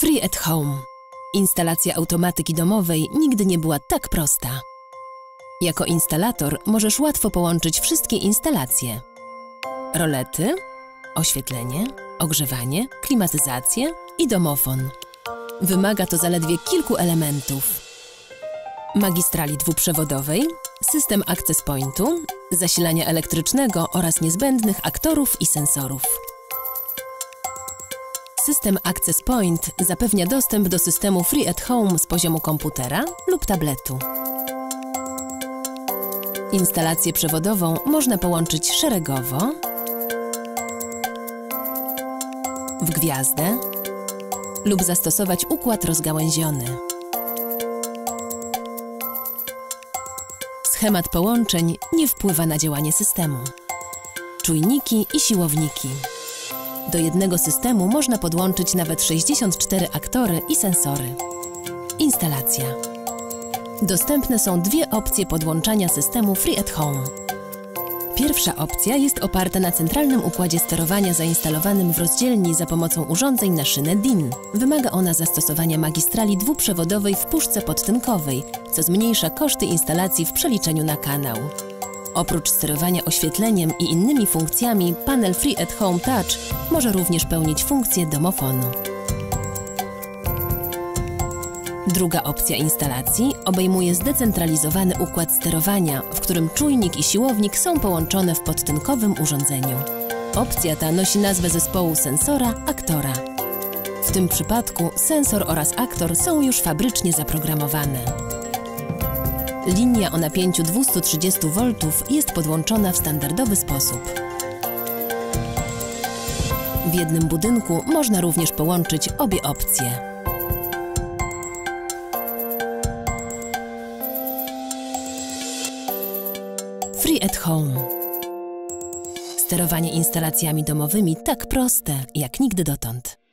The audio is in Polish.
Free at Home. Instalacja automatyki domowej nigdy nie była tak prosta. Jako instalator możesz łatwo połączyć wszystkie instalacje. Rolety, oświetlenie, ogrzewanie, klimatyzację i domofon. Wymaga to zaledwie kilku elementów. Magistrali dwuprzewodowej, system access pointu, zasilania elektrycznego oraz niezbędnych aktorów i sensorów. System Access Point zapewnia dostęp do systemu Free at Home z poziomu komputera lub tabletu. Instalację przewodową można połączyć szeregowo, w gwiazdę lub zastosować układ rozgałęziony. Schemat połączeń nie wpływa na działanie systemu. Czujniki i siłowniki. Do jednego systemu można podłączyć nawet 64 aktory i sensory. Instalacja. Dostępne są dwie opcje podłączania systemu Free at Home. Pierwsza opcja jest oparta na centralnym układzie sterowania zainstalowanym w rozdzielni za pomocą urządzeń na szynę DIN. Wymaga ona zastosowania magistrali dwuprzewodowej w puszce podtynkowej, co zmniejsza koszty instalacji w przeliczeniu na kanał. Oprócz sterowania oświetleniem i innymi funkcjami, panel Free at Home Touch może również pełnić funkcję domofonu. Druga opcja instalacji obejmuje zdecentralizowany układ sterowania, w którym czujnik i siłownik są połączone w podtynkowym urządzeniu. Opcja ta nosi nazwę zespołu sensora-aktora. W tym przypadku sensor oraz aktor są już fabrycznie zaprogramowane. Linia o napięciu 230 V jest podłączona w standardowy sposób. W jednym budynku można również połączyć obie opcje. Free at Home. Sterowanie instalacjami domowymi tak proste jak nigdy dotąd.